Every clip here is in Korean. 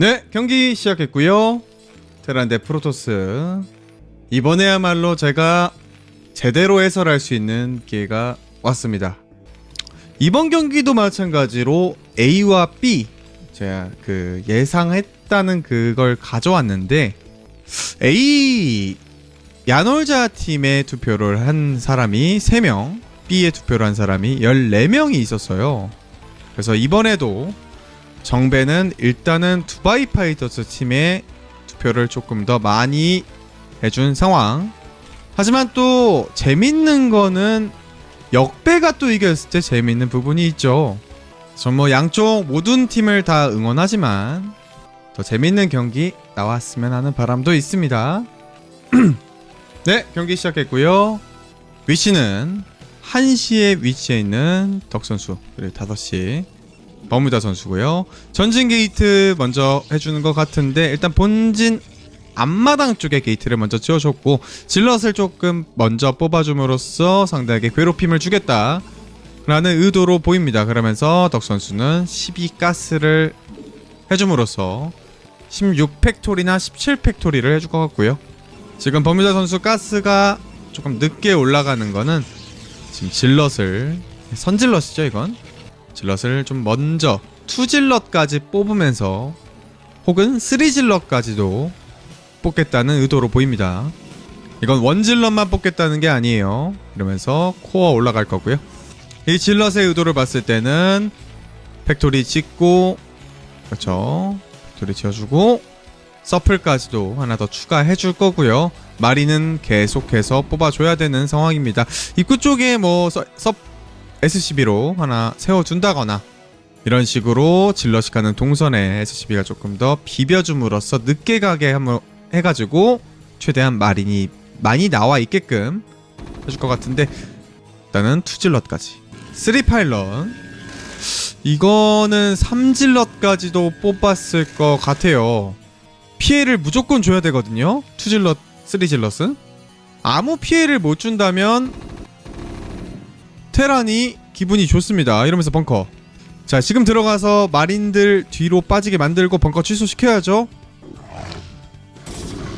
네, 경기 시작했고요. 테란 대 프로토스. 이번에야말로 제가 제대로 해설할 수 있는 기회가 왔습니다. 이번 경기도 마찬가지로 A와 B 제가 그 예상했다는 그걸 가져왔는데 A 야놀자 팀에 투표를 한 사람이 3명, B에 투표를 한 사람이 14명이 있었어요. 그래서 이번에도 정배는 일단은 두바이 파이터스 팀에 투표를 조금 더 많이 해준 상황. 하지만 또 재밌는 거는 역배가 또 이겼을 때 재밌는 부분이 있죠. 전 뭐 양쪽 모든 팀을 다 응원하지만 더 재밌는 경기 나왔으면 하는 바람도 있습니다. 네, 경기 시작했고요. 위치는 1시에 위치해 있는 덕 선수 그리고 5시 버무다 선수고요. 전진 게이트 먼저 해주는 것 같은데 일단 본진 앞마당 쪽에 게이트를 먼저 지어줬고 질럿을 조금 먼저 뽑아줌으로써 상대에게 괴롭힘을 주겠다 라는 의도로 보입니다. 그러면서 덕 선수는 12가스를 해줌으로써 16팩토리나 17팩토리를 해줄 것 같고요. 지금 버뮤다 선수 가스가 조금 늦게 올라가는 거는 지금 질럿을 선질럿이죠 이건 질럿을 좀 먼저 투질럿까지 뽑으면서 혹은 쓰리질럿까지도 뽑겠다는 의도로 보입니다. 이건 원질럿만 뽑겠다는 게 아니에요. 이러면서 코어 올라갈 거고요. 이 질럿의 의도를 봤을 때는 팩토리 짓고 그렇죠. 팩토리 지어주고 서플까지도 하나 더 추가해 줄 거고요. 마리는 계속해서 뽑아줘야 되는 상황입니다. 입구 쪽에 뭐 서, 서 SCB로 하나 세워준다거나 이런 식으로 질럿이 가는 동선에 SCB가 조금 더 비벼줌으로써 늦게 가게 함으로 해가지고 최대한 마린이 많이 나와 있게끔 해줄 것 같은데 일단은 투질럿까지. 3파일럿 이거는 3질럿까지도 뽑았을 것 같아요. 피해를 무조건 줘야 되거든요. 투질럿 3질럿은. 아무 피해를 못 준다면 테란이 기분이 좋습니다. 이러면서 벙커. 자 지금 들어가서 마린들 뒤로 빠지게 만들고 벙커 취소시켜야죠.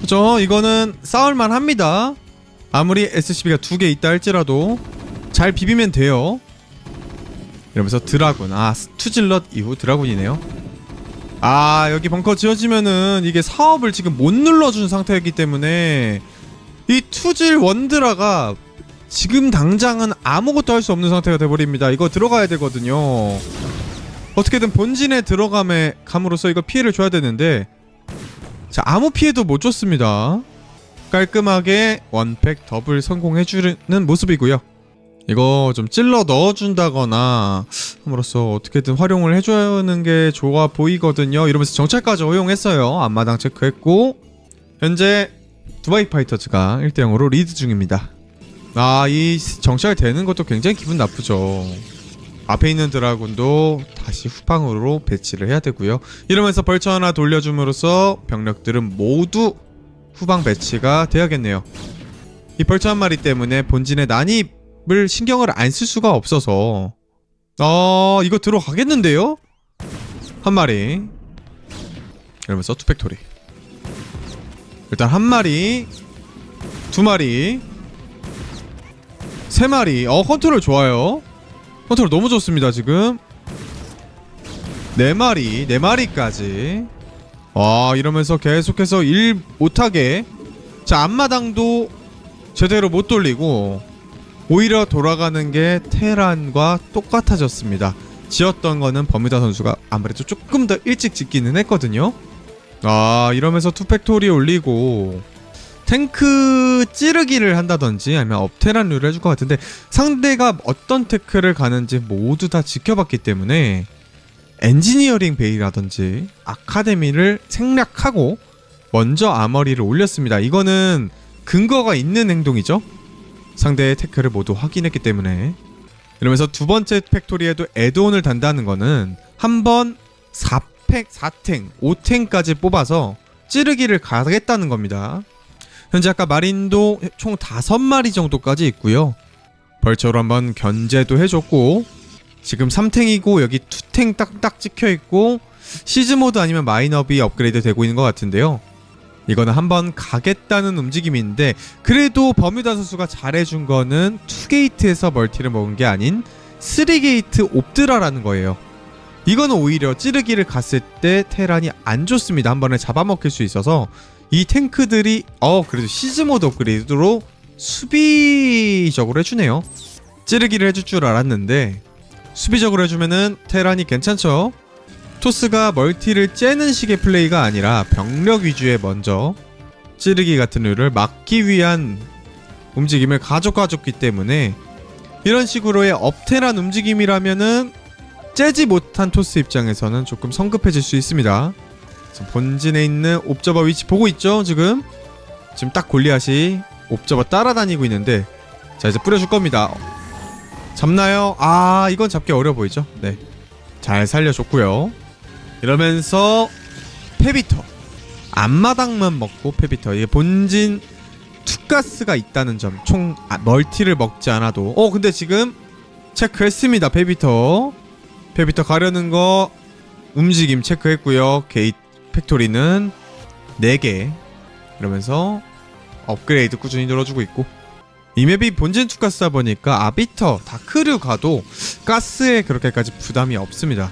그죠? 이거는 싸울만 합니다. 아무리 SCB가 두 개 있다 할지라도 잘 비비면 돼요. 이러면서 드라군. 아 투질럿 이후 드라군이네요. 아 여기 벙커 지어지면은 이게 사업을 지금 못 눌러준 상태이기 때문에 이 투질 원드라가 지금 당장은 아무것도 할 수 없는 상태가 돼버립니다. 이거 들어가야 되거든요. 어떻게든 본진에 들어감에 감으로써 이거 피해를 줘야 되는데 자 아무 피해도 못 줬습니다. 깔끔하게 원팩 더블 성공해주는 모습이고요. 이거 좀 찔러 넣어준다거나 함으로써 어떻게든 활용을 해주는 게 좋아 보이거든요. 이러면서 정찰까지 허용했어요. 앞마당 체크했고 현재 두바이 파이터즈가 1대0으로 리드 중입니다 아 이 정찰 되는 것도 굉장히 기분 나쁘죠. 앞에 있는 드라군도 다시 후방으로 배치를 해야 되고요. 이러면서 벌처 하나 돌려줌으로써 병력들은 모두 후방 배치가 돼야겠네요. 이 벌처 한 마리 때문에 본진의 난입을 신경을 안 쓸 수가 없어서. 아 이거 들어가겠는데요? 한 마리. 이러면서 투팩토리. 일단 한 마리 두 마리 세 마리. 어 컨트롤 좋아요. 컨트롤 너무 좋습니다 지금. 네 마리 네 마리까지. 와 이러면서 계속해서 일 못하게. 자 앞마당도 제대로 못 돌리고 오히려 돌아가는 게 테란과 똑같아졌습니다. 지었던 거는 버뮤다 선수가 아무래도 조금 더 일찍 짓기는 했거든요. 아 이러면서 투팩토리 올리고 탱크 찌르기를 한다든지 아니면 업테란류를 해줄 것 같은데 상대가 어떤 테크를 가는지 모두 다 지켜봤기 때문에 엔지니어링 베이라든지 아카데미를 생략하고 먼저 아머리를 올렸습니다. 이거는 근거가 있는 행동이죠. 상대의 테크를 모두 확인했기 때문에 이러면서 두 번째 팩토리에도 에드온을 단다는 거는 한 번 4팩, 4탱, 5탱까지 뽑아서 찌르기를 가겠다는 겁니다. 현재 아까 마린도 총 5마리 정도까지 있고요. 벌처로 한번 견제도 해줬고 지금 3탱이고 여기 2탱 딱딱 찍혀있고 시즈 모드 아니면 마인업이 업그레이드 되고 있는 것 같은데요. 이거는 한번 가겠다는 움직임인데 그래도 버뮤다 선수가 잘해준 거는 2게이트에서 멀티를 먹은 게 아닌 3게이트 옵드라라는 거예요. 이거는 오히려 찌르기를 갔을 때 테란이 안 좋습니다. 한 번에 잡아먹힐 수 있어서 이 탱크들이 어 그래도 시즈 모드 업그레이드로 수비적으로 해주네요. 찌르기를 해줄 줄 알았는데 수비적으로 해주면은 테란이 괜찮죠. 토스가 멀티를 째는 식의 플레이가 아니라 병력 위주의 먼저 찌르기 같은 류를 막기 위한 움직임을 가져가줬기 때문에 이런 식으로의 업테란 움직임이라면은 째지 못한 토스 입장에서는 조금 성급해질 수 있습니다. 본진에 있는 옵저버 위치 보고 있죠 지금? 지금 딱 골리앗이 옵저버 따라다니고 있는데 자 이제 뿌려줄 겁니다. 잡나요? 아 이건 잡기 어려 보이죠? 네 잘 살려줬고요. 이러면서 페비터. 앞마당만 먹고 페비터. 이게 본진 투가스가 있다는 점총 아, 멀티를 먹지 않아도. 어 근데 지금 체크했습니다 페비터 페비터 가려는 거 움직임 체크했고요. 게이트 팩토리는 4개. 이러면서 업그레이드 꾸준히 늘어주고 있고. 이 맵이 본진 투가스다 보니까 아비터 다크류 가도 가스에 그렇게까지 부담이 없습니다.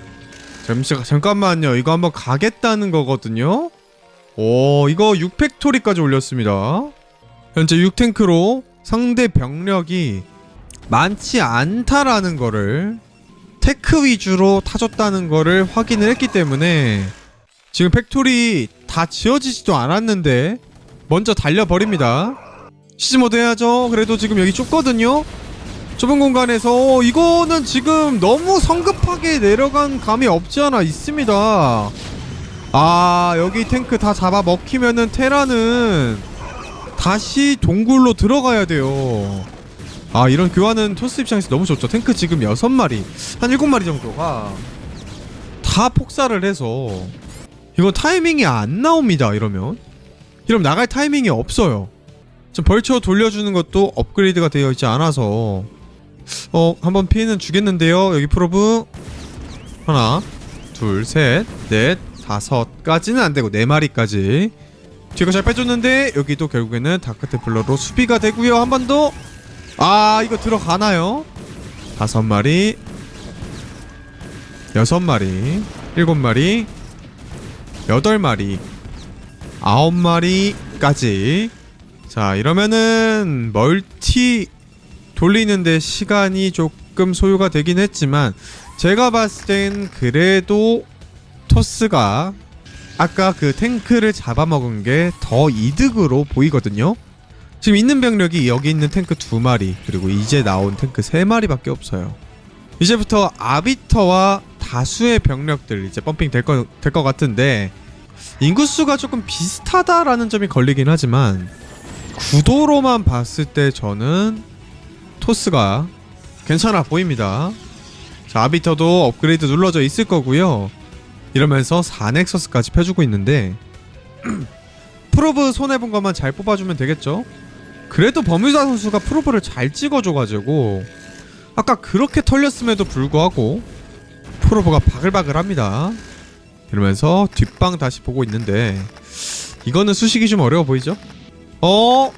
잠시 잠깐만요. 이거 한번 가겠다는 거거든요. 오 이거 6팩토리까지 올렸습니다. 현재 6탱크로 상대 병력이 많지 않다라는 거를 테크 위주로 타줬다는 거를 확인을 했기 때문에 지금 팩토리 다 지어지지도 않았는데 먼저 달려버립니다. 시즈모드 해야죠. 그래도 지금 여기 좁거든요. 좁은 공간에서 어, 이거는 지금 너무 성급하게 내려간 감이 없지 않아 있습니다. 아 여기 탱크 다 잡아 먹히면은 테라는 다시 동굴로 들어가야 돼요 아 이런 교환은 토스 입장에서 너무 좋죠. 탱크 지금 6마리 한 7마리 정도가 다 폭사를 해서 이거 타이밍이 안 나옵니다 이러면. 이러면 나갈 타이밍이 없어요. 지금 벌쳐 돌려주는 것도 업그레이드가 되어 있지 않아서. 어 한번 피해는 주겠는데요. 여기 프로브. 하나 둘셋넷 다섯까지는 안되고 네 마리까지. 뒤가 잘 빼줬는데 여기도 결국에는 다크테플러로 수비가 되고요. 한 번 더 아 이거 들어가나요? 다섯 마리. 여섯 마리. 일곱 마리. 여덟 마리. 아홉 마리까지. 자 이러면은 멀티 돌리는데 시간이 조금 소요가 되긴 했지만 제가 봤을 땐 그래도 토스가 아까 그 탱크를 잡아먹은 게 더 이득으로 보이거든요 지금 있는 병력이 여기 있는 탱크 두 마리 그리고 이제 나온 탱크 세 마리밖에 없어요 이제부터 아비터와 다수의 병력들 이제 펌핑 될거될것 같은데 인구수가 조금 비슷하다라는 점이 걸리긴 하지만 구도로만 봤을 때 저는 토스가 괜찮아 보입니다. 자, 아비터도 업그레이드 눌러져 있을 거고요. 이러면서 4넥서스까지 펴주고 있는데 프로브 손해본 것만 잘 뽑아주면 되겠죠? 그래도 버뮤다 선수가 프로브를 잘 찍어줘가지고 아까 그렇게 털렸음에도 불구하고 프로브가 바글바글합니다. 이러면서 뒷방 다시 보고 있는데 이거는 수식이 좀 어려워 보이죠? 어?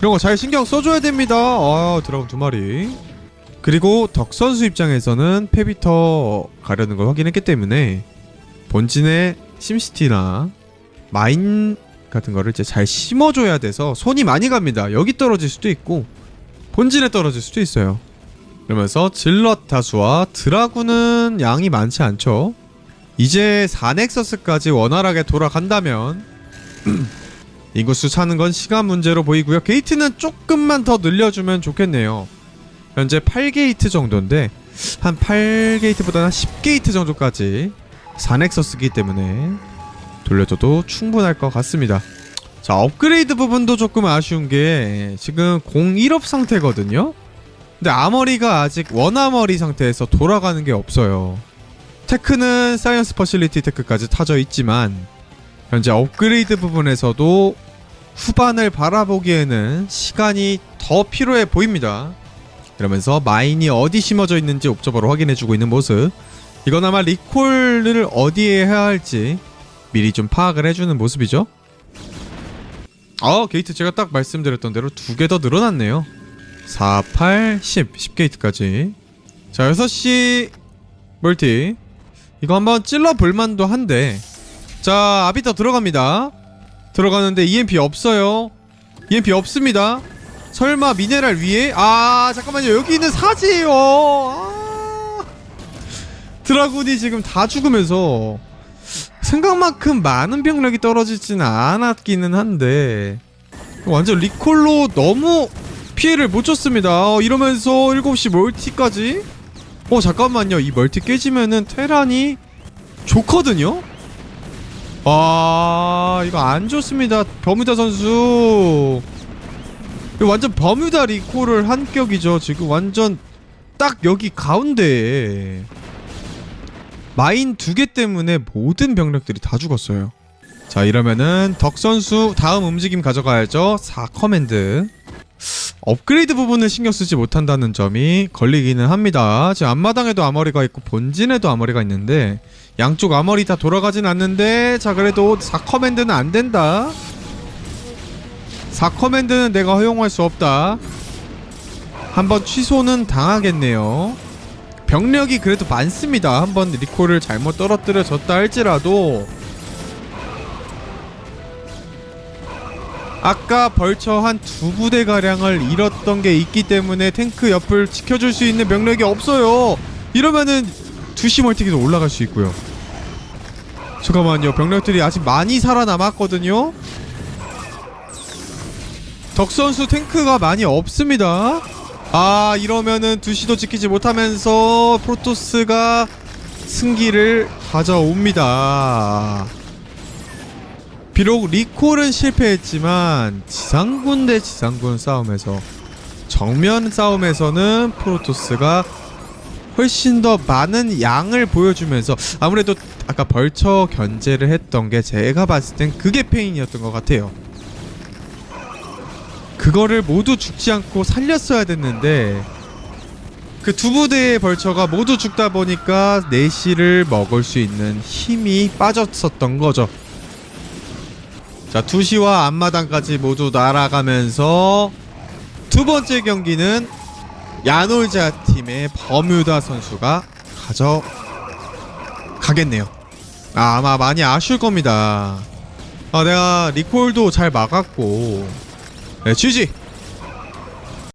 이런 거 잘 신경 써줘야 됩니다. 아, 드라곤 두 마리. 그리고 덕 선수 입장에서는 페비터 가려는 걸 확인했기 때문에 본진의 심시티나 마인 같은 거를 이제 잘 심어줘야 돼서 손이 많이 갑니다. 여기 떨어질 수도 있고 본진에 떨어질 수도 있어요. 그러면서 질럿 다수와 드라군은 양이 많지 않죠. 이제 4넥서스까지 원활하게 돌아간다면 인구수 차는 건 시간 문제로 보이고요. 게이트는 조금만 더 늘려주면 좋겠네요. 현재 8게이트 정도인데 한 8게이트보다는 10게이트 정도까지 4넥서스기 때문에 돌려줘도 충분할 것 같습니다. 자 업그레이드 부분도 조금 아쉬운 게 지금 01업 상태거든요. 근데 아머리가 아직 원아머리 상태에서 돌아가는 게 없어요. 테크는 사이언스 퍼실리티 테크까지 타져 있지만 현재 업그레이드 부분에서도 후반을 바라보기에는 시간이 더 필요해 보입니다. 이러면서 마인이 어디 심어져 있는지 옵저버로 확인해주고 있는 모습. 이건 아마 리콜을 어디에 해야 할지 미리 좀 파악을 해주는 모습이죠. 어 게이트 제가 딱 말씀드렸던 대로 두 개 더 늘어났네요. 4, 8, 10, 10게이트까지. 자 6시 멀티 이거 한번 찔러 볼만도 한데 자 아비터 들어갑니다. 들어가는데 EMP 없어요. EMP 없습니다. 설마 미네랄 위에? 아 잠깐만요 여기 있는 사지예요. 아... 드라군이 지금 다 죽으면서 생각만큼 많은 병력이 떨어지지는 않았기는 한데 완전 리콜로 너무 피해를 못 줬습니다. 어, 이러면서 7시 멀티까지? 어 잠깐만요. 이 멀티 깨지면은 테란이 좋거든요. 아 이거 안 좋습니다. 버뮤다 선수. 완전 버뮤다 리콜을 한 격이죠. 지금 완전 딱 여기 가운데에 마인 두 개 때문에 모든 병력들이 다 죽었어요. 자 이러면은 덕 선수 다음 움직임 가져가야죠. 4 커맨드. 업그레이드 부분을 신경 쓰지 못한다는 점이 걸리기는 합니다. 지금 앞마당에도 아머리가 있고 본진에도 아머리가 있는데 양쪽 아머리 다 돌아가진 않는데 자 그래도 4 커맨드는 안 된다. 4 커맨드는 내가 허용할 수 없다. 한번 취소는 당하겠네요 병력이 그래도 많습니다. 한번 리콜을 잘못 떨어뜨려졌다 할지라도. 아까 벌처 한 두 부대 가량을 잃었던 게 있기 때문에 탱크 옆을 지켜줄 수 있는 병력이 없어요. 이러면은 2시 멀티기도 올라갈 수 있고요. 잠깐만요. 병력들이 아직 많이 살아남았거든요. 덕 선수 탱크가 많이 없습니다 아 이러면은 2시도 지키지 못하면서 프로토스가 승기를 가져옵니다 비록 리콜은 실패했지만 지상군 대 지상군 싸움에서 정면 싸움에서는 프로토스가 훨씬 더 많은 양을 보여주면서 아무래도 아까 벌처 견제를 했던 게 제가 봤을 땐 그게 페인이었던 것 같아요. 그거를 모두 죽지 않고 살렸어야 됐는데 그 두 부대의 벌처가 모두 죽다 보니까 내시를 먹을 수 있는 힘이 빠졌었던 거죠. 자, 2시와 앞마당까지 모두 날아가면서 두 번째 경기는 야놀자 팀의 버뮤다 선수가 가져가겠네요. 아, 아마 많이 아쉬울 겁니다. 아, 내가 리콜도 잘 막았고, 네, GG!